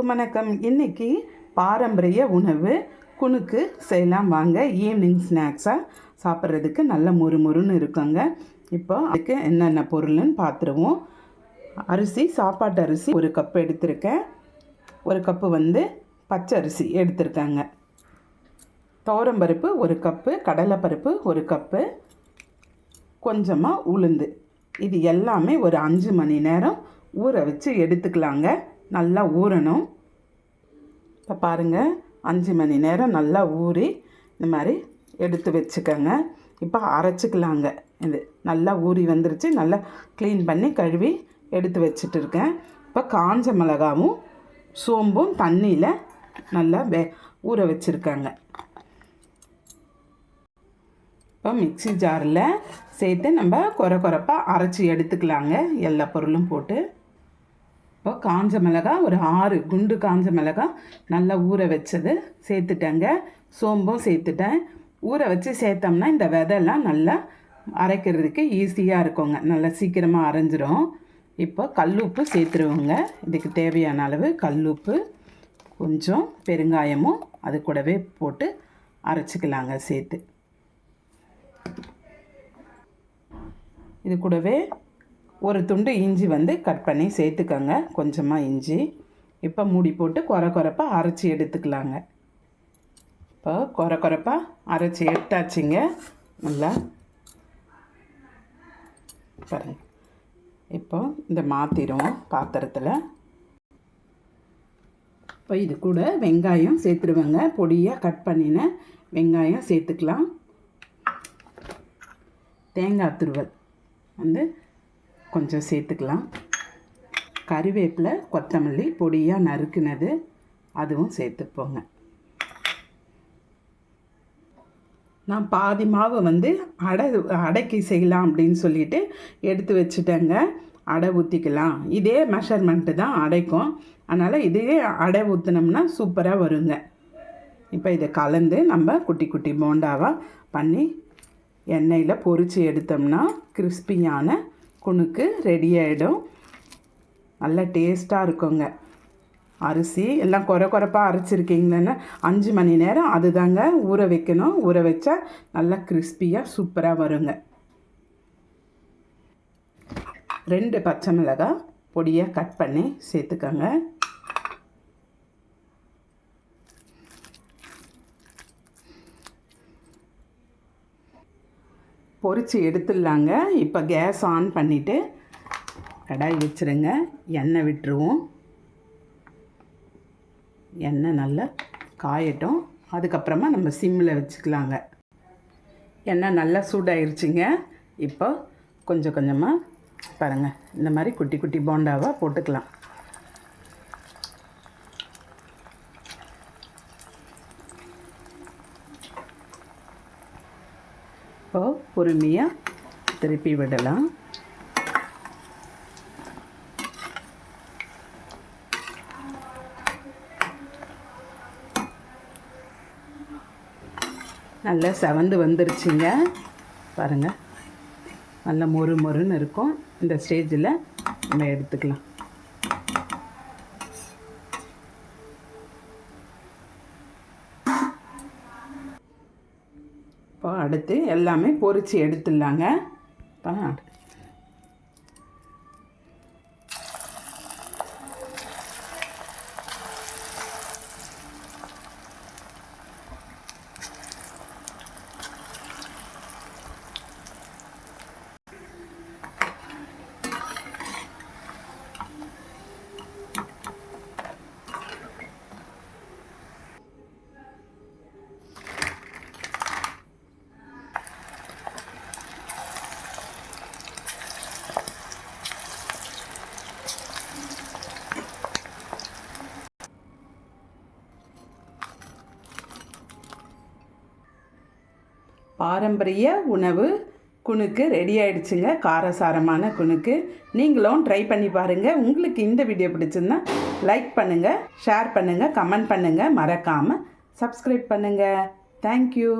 எல்லோருக்கும் வணக்கம். இன்னைக்கு பாரம்பரிய உணவு. குணுக்கு செய்யலாம் வாங்க. ஈவினிங் ஸ்நாக்ஸாக சாப்பிட்றதுக்கு நல்ல முறுமுறுன்னு இருக்குங்க. இப்போ அதுக்கு என்னென்ன பொருள்னு பார்த்துருவோம் அரிசி சாப்பாட்டு அரிசி ஒரு கப் எடுத்திருக்கேன். ஒரு கப்பு வந்து பச்சை அரிசி எடுத்திருக்காங்க. துவரம்பருப்பு ஒரு கப்பு கடலைப்பருப்பு ஒரு கப்பு கொஞ்சமாக உளுந்து. இது எல்லாமே ஒரு அஞ்சு மணி நேரம் ஊற வச்சு எடுத்துக்கலாங்க. நல்லா ஊறணும். இப்போ பாருங்கள் அஞ்சு மணி நேரம் நல்லா ஊறி இந்த மாதிரி எடுத்து வச்சுக்கோங்க. இப்போ அரைச்சிக்கலாங்க. இது நல்லா ஊறி வந்துருச்சு. நல்லா க்ளீன் பண்ணி கழுவி எடுத்து வச்சுட்டு இருக்கேன். இப்போ காஞ்ச மிளகாவும் சோம்பும் தண்ணியில் நல்லா வே ஊற வச்சுருக்காங்க. இப்போ மிக்ஸி ஜாரில் சேர்த்து நம்ம குறை குறைப்பாக அரைச்சி எடுத்துக்கலாங்க. எல்லா பொருளும் போட்டு. இப்போ காஞ்ச மிளகா ஒரு ஆறு குண்டு காஞ்ச மிளகா நல்லா ஊற வச்சது சேர்த்துட்டேங்க. சோம்பும் சேர்த்துட்டேன். ஊற வச்சு சேர்த்தோம்னா இந்த விதெல்லாம் நல்லா அரைக்கிறதுக்கு ஈஸியாக இருக்குங்க. நல்லா சீக்கிரமாக அரைஞ்சிரும். இப்போ கல்லுப்பு சேர்த்துருவோங்க. இதுக்கு தேவையான அளவு கல்லுப்பு கொஞ்சம் பெருங்காயமும் அது கூடவே போட்டு அரைச்சிக்கலாங்க சேர்த்து. இது கூடவே ஒரு துண்டு இஞ்சி வந்து கட் பண்ணி சேர்த்துக்கோங்க. கொஞ்சமாக இஞ்சி. இப்போ மூடி போட்டு குறை குறைப்பாக அரைச்சி எடுத்துக்கலாங்க. இப்போ குறை குறைப்பாக அரைச்சி எடுத்தாச்சுங்க. நல்லா பாருங்க. இப்போ இந்த மாத்திரம் பாத்திரத்தில். இப்போ இது கூட வெங்காயம் சேர்த்துருவேங்க. பொடியாக கட் பண்ணின வெங்காயம் சேர்த்துக்கலாம். தேங்காய் துருவல். வந்து கொஞ்சம் சேர்த்துக்கலாம். கறிவேப்பிலை கொத்தமல்லி பொடியாக நறுக்குனது அதுவும் சேர்த்துப்போங்க நான் பாதி மாவு வந்து அடை அடைக்கு செய்யலாம் அப்படின்னு சொல்லிட்டு எடுத்து வச்சுட்டேங்க. அடை ஊற்றிக்கலாம் இதே மெஷர்மெண்ட்டு தான் அடைக்கும். அதனால் இதே அடை ஊற்றினோம்னா சூப்பராக வருங்க. இப்போ இதை கலந்து நம்ம குட்டி குட்டி போண்டாவாக பண்ணி எண்ணெயில் பொரித்து எடுத்தோம்னா கிறிஸ்பியான குணுக்கு ரெடி ஆகிடும் நல்லா டேஸ்ட்டாக இருக்குங்க. அரிசி எல்லாம் குறை குறைப்பாக அரைச்சிருக்கீங்கன்னா அஞ்சு மணி நேரம் அதுதாங்க ஊற வைக்கணும். ஊற வச்சா நல்லா கிறிஸ்பியாக சூப்பராக வருங்க. ரெண்டு பச்சை மிளகாய் பொடியாக கட் பண்ணி சேர்த்துக்கோங்க. பொரித்து எடுத்துடலாங்க. இப்போ கேஸ் ஆன் பண்ணிவிட்டு கடாய் வச்சுருங்க. எண்ணெய் விட்டுருவோம். எண்ணெய் நல்லா காயட்டும். அதுக்கப்புறமா நம்ம சிம்மில் வச்சுக்கலாங்க. எண்ணெய் நல்லா சூடாயிருச்சுங்க. இப்போ கொஞ்சம் கொஞ்சமாக பாருங்கள் இந்த மாதிரி குட்டி குட்டி போண்டாவாக போட்டுக்கலாம். இப்போ பொறுமையாக திருப்பி விடலாம். நல்லா செவந்து வந்துருச்சுங்க. பாருங்கள் நல்ல மொறு மொறுன்னு இருக்கும். இந்த ஸ்டேஜில் நம்ம எடுத்துக்கலாம். இப்போ அடுத்து எல்லாமே பொறிச்சு எடுத்துடலாங்க. பாரம்பரிய உணவு குணுக்கு ரெடி ஆயிடுச்சுங்க. காரசாரமான குணுக்கு. நீங்களும் ட்ரை பண்ணி பாருங்கள் உங்களுக்கு இந்த வீடியோ பிடிச்சிருந்தா லைக் பண்ணுங்கள் ஷேர் பண்ணுங்கள் கமெண்ட் பண்ணுங்கள் மறக்காமல் சப்ஸ்கிரைப் பண்ணுங்கள் தேங்க்யூ